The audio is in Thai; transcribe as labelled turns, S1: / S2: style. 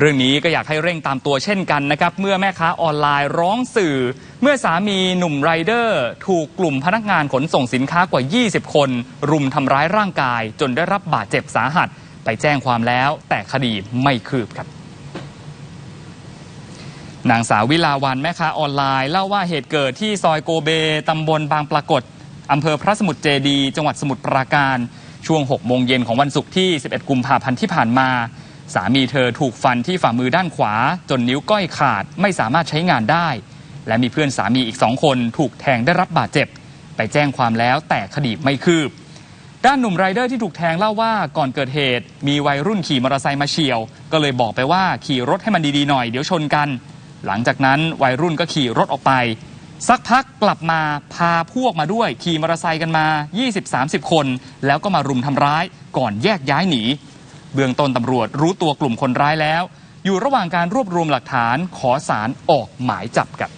S1: เรื่องนี้ก็อยากให้เร่งตามตัวเช่นกันนะครับเมื่อแม่ค้าออนไลน์ร้องสื่อ เมื่อสามีหนุ่มไรเดอร์ ถูกกลุ่มพนักงานขนส่งสินค้ากว่า 20 คน รุมทำร้ายร่างกาย จนได้รับบาดเจ็บสาหัส ไปแจ้งความแล้ว แต่คดีไม่คืบครับนางสาววิลาวันแม่ค้าออนไลน์เล่าว่าเหตุเกิดที่ซอยโกเบตำบลบางปรากฏอำเภอพระสมุทรเจดี จังหวัดสมุทรปราการ ช่วง 6 โมงเย็นของวันศุกร์ที่ 11 กุมภาพันธ์ที่ผ่านมา สามีเธอถูกฟันที่ฝ่ามือด้านขวา จนนิ้วก้อยขาดไม่สามารถใช้งานได้ และมีเพื่อนสามีอีกสองคนถูกแทงได้รับบาดเจ็บ ไปแจ้งความแล้วแต่คดีไม่คืบ ด้านหนุ่มไรเดอร์ที่ถูกแทงเล่าว่าก่อนเกิดเหตุ มีวัยรุ่นขี่มอเตอร์ไซค์มาเฉียว ก็เลยบอกไปว่าขี่รถให้มันดีๆหน่อยเดี๋ยวชนกัน หลังจากนั้นวัยรุ่นก็ขี่รถออกไป สักพักกลับมาพาพวกมาด้วยขี่มอเตอร์ไซค์กันมา 20-30 คน แล้วก็มารุมทำร้าย ก่อนแยกย้ายหนี เบื้องต้นตำรวจรู้ตัวกลุ่มคนร้ายแล้ว อยู่ระหว่างการรวบรวมหลักฐานขอสารออกหมายจับกับ